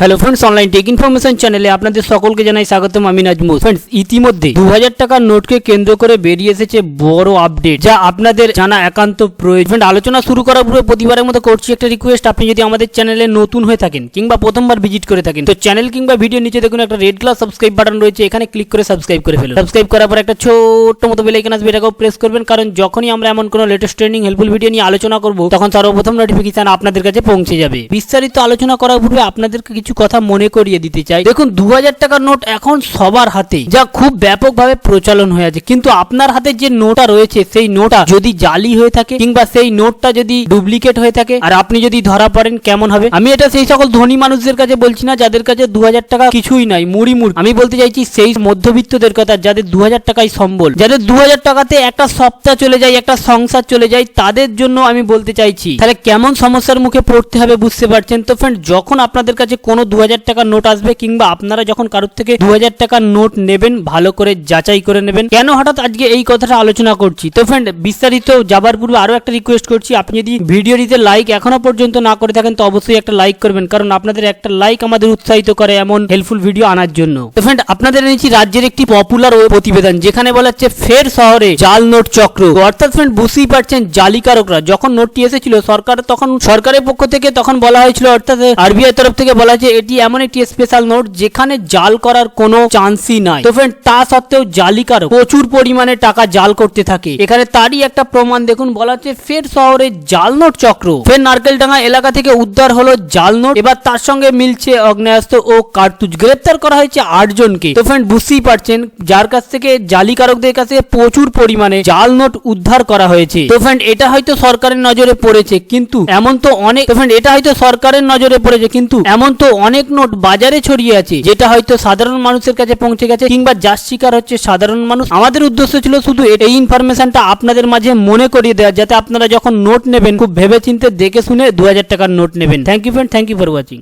Hello friends online tech information চ্যানেলে আপনাদের সকলকে জানাই স্বাগতম আমি নাজমুল। ফ্রেন্ডস ইতিমধ্যে দু হাজার টাকার নোটকে কেন্দ্র করে বেরিয়ে এসেছে বড় আপডেট যা আপনাদের জানা একান্ত প্রয়োজন। Friends, আলোচনা শুরু করার পূর্বে প্রতিবারের মতো করছি একটা রিকোয়েস্ট আপনি যদি আমাদের চ্যানেলে নতুন হয়ে থাকেন কিংবা প্রথমবার ভিজিট করে থাকেন তো চ্যানেল কিংবা ভিডিও নিচে দেখুন একটা রেড কালার সাবস্ক্রাইব বাটন রয়েছে এখানে ক্লিক করে সাবস্ক্রাইব করে ফেলুন। সাবস্ক্রাইব করার পর একটা ছোট্ট মতো বেলাইকন আসবে এটাকেও প্রেস করবেন কারণ যখনই আমরা এমন কোনো লেটেস্ট ট্রেনিং হেল্পফুল ভিডিও নিয়ে আলোচনা করব তখন সর্বপ্রথম নোটিফিকেশন আপনাদের কাছে পৌঁছে যাবে। বিস্তারিত আলোচনা করার পূর্বে আপনাদেরকে কিছু কথা মনে করিয়ে দিতে চাই। দেখুন দু টাকার নোট এখন সবার হাতে, যা খুব ব্যাপকভাবে প্রচলন হয়ে আছে। কিন্তু আপনার হাতে যে নোটটা রয়েছে, সেই নোটা যদি জালি হয়ে থাকে, কিংবা সেই নোটটা যদি ডুপ্লিকেট হয়ে থাকে, আর আপনি যদি ধরা পড়েন কেমন হবে? আমি এটা সেই সকল ধনী মানুষদের কাছে বলছি না, যাদের কাছে দু হাজার টাকা কিছুই নাই, মুড়ি মুড়। আমি বলতে চাইছি, সেই মধ্যবিত্তদের কথা, যাদের দু হাজার টাকাই সম্বল। যাদের দু হাজার টাকাতে একটা সপ্তাহ চলে যায়, একটা সংসার চলে যায়, তাদের জন্য আমি বলতে চাইছি, তাহলে কেমন সমস্যার মুখে পড়তে হবে বুঝতে পারছেন? তো ফ্রেন্ড যখন আপনাদের কাছে কোনো দু হাজার টাকার নোট আসবে কিংবা আপনারা যখন কারোর থেকে দু হাজার টাকার নোট নেবেন, ভালো করে যাচাই করে নেবেন। কেন হঠাৎ আজকে এই কথাটা আলোচনা করছি? তো ফ্রেন্ড বিস্তারিত যাবার পূর্বে আরও একটা রিকোয়েস্ট করছি। আপনি যদি ভিডিও ভিডিওটিতে লাইক এখনও পর্যন্ত না করে থাকেন, তো অবশ্যই একটা লাইক করবেন, কারণ আপনাদের একটা লাইক আমাদের উৎসাহিত করে এমন হেল্পফুল ভিডিও আনার জন্য। তো ফ্রেন্ড আপনাদের এনেছি রাজ্যের একটি পপুলার ও প্রতিবেদন, যেখানে বলা হচ্ছে ফের শহরে জাল নোট চক্র। অর্থাৎ ফ্রেন্ড বুঝতেই পারছেন জালিকারকরা, যখন নোটটি এসেছিল, সরকার তখন, সরকারের পক্ষ থেকে তখন বলা হয়েছিল, অর্থাৎ আরবিআই তরফ থেকে বলা হয়েছে এটি এমন একটি স্পেশাল নোট যেখানে জাল করার কোনো চান্সই নাই। তো ফ্রেন্ড তা সত্ত্বেও জালিকারক প্রচুর পরিমাণে টাকা জাল করতে থাকে। এখানে তারই একটা প্রমাণ দেখুন, বলা হচ্ছে ফের শহরে জাল নোট চক্র। ফের নারকেলডাঙ্গা এলাকা থেকে উদ্ধার হলো জাল নোট এবার তার সঙ্গে মিলছে অগ্নেয়াস্ত্র ও কার্তুজ। গ্রেপ্তার করা হয়েছে আটজনকে তো ফ্রেন্ড বুঝতেই পারছেন, যার কাছ থেকে জালিকারকদের কাছে প্রচুর পরিমাণে জাল নোট উদ্ধার করা হয়েছে। তো ফ্রেন্ড এটা হয়তো সরকারের নজরে পড়েছে, কিন্তু এমন তো অনেক তো ফ্রেন্ড এটা হয়তো সরকারের নজরে পড়েছে, কিন্তু এমন তো অনেক নোট বাজারে ছড়িয়ে আছে, যেটা হয়তো সাধারণ মানুষের কাছে পৌঁছে গেছে, কিংবা যার শিকার হচ্ছে সাধারণ মানুষ। আমাদের উদ্দেশ্য ছিল শুধু এই ইনফরমেশনটা আপনাদের মাঝে মনে করিয়ে দেওয়া, যাতে আপনারা যখন নোট নেবেন, খুব ভেবে চিন্তে দেখে শুনে দু হাজার টাকার নোট নেবেন। Thank you friend thank you for watching